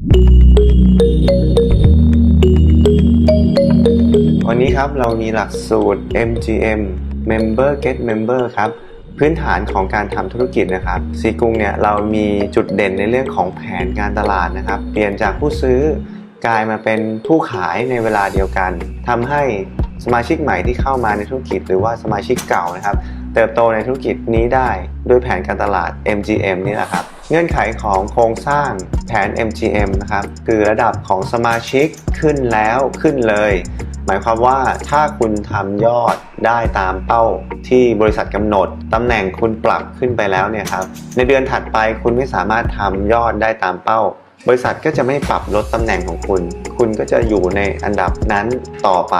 วันนี้ครับเรามีหลักสูตร MGM Member Get Member ครับ พื้นฐานของการทำธุรกิจนะครับซีกุงเนี่ยเรามีจุดเด่นในเรื่องของแผนการตลาดนะครับ เปลี่ยนจากผู้ซื้อกลายมาเป็นผู้ขายในเวลาเดียวกันทำให้สมาชิกใหม่ที่เข้ามาในธุรกิจ หรือว่าสมาชิกเก่านะครับ เติบโตในธุรกิจนี้ได้ด้วยแผนการตลาด MGM นี่แหละครับ เงื่อนไขของโครงสร้างแผน MGM นะครับ คือระดับของสมาชิกขึ้นแล้วขึ้นเลย หมายความว่าถ้าคุณทำยอดได้ตามเป้าที่บริษัทกำหนดตำแหน่งคุณปรับขึ้นไปแล้วเนี่ยครับ ในเดือนถัดไปคุณไม่สามารถทำยอดได้ตามเป้าบริษัทก็จะไม่ปรับลดตำแหน่งของคุณ คุณก็จะอยู่ในอันดับนั้นต่อไป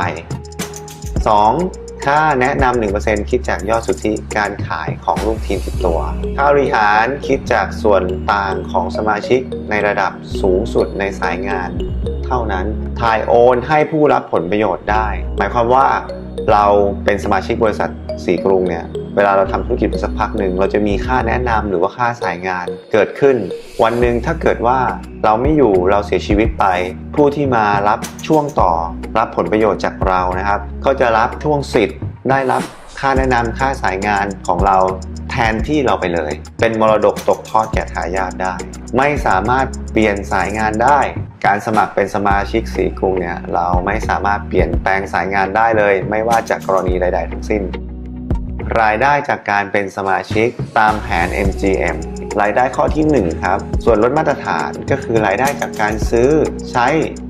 2. ค่าแนะนำ1%คิดจากยอดสุทธิการขายของลูกทีมติดตัว ค่าบริหารคิดจากส่วนต่างของสมาชิกในระดับสูงสุดในสายงาน เท่านั้น ถ่ายโอนให้ผู้รับผลประโยชน์ได้ หมายความว่าเราเป็นสมาชิกบริษัทสีกรุงเนี่ย เวลาเราทำธุรกิจไปสักพักหนึ่งเราจะมีค่าแนะนำหรือว่าค่าสายงานเกิดขึ้น วันหนึ่งถ้าเกิดว่าเราไม่อยู่เราเสียชีวิตไป ผู้ที่มารับช่วงต่อ รับผลประโยชน์จากเรานะครับก็จะรับช่วงสิทธิ์ ได้รับค่าแนะนำค่าสายงานของเราแทนที่เราไปเลย เป็นมรดกตกทอดแก่ทายาทได้ ไม่สามารถเปลี่ยนสายงานได้ การสมัครเป็นสมาชิกสีกรุงเนี่ยเราไม่สามารถเปลี่ยนแปลงสายงานได้เลย ไม่ว่าจากกรณีใด ๆ ทั้งสิ้น รายได้จากการเป็นสมาชิกตามแผน MGM รายได้ข้อที่ 1 ครับ ส่วนลดมาตรฐานก็คือรายได้จากการซื้อใช้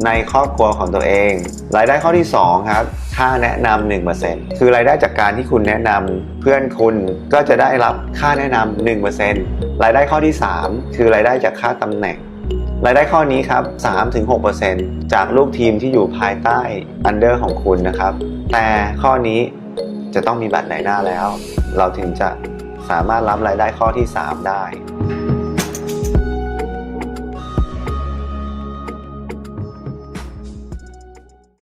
ในครอบครัวของตัวเอง รายได้ข้อที่ 2 ครับ ค่าแนะนำ1%คือรายได้จากการที่คุณแนะนำเพื่อนคุณก็จะได้รับค่าแนะนำ1%รายได้ข้อที่ 3 คือรายได้จากค่าตำแหน่งรายได้ข้อนี้ครับ 3-6%จากลูกทีมที่อยู่ภายใต้อันเดอร์ของคุณนะครับ แต่ข้อนี้ จะต้องมีบัตรไหนหน้าแล้ว เราถึงจะสามารถรับรายได้ข้อที่ 3 ได้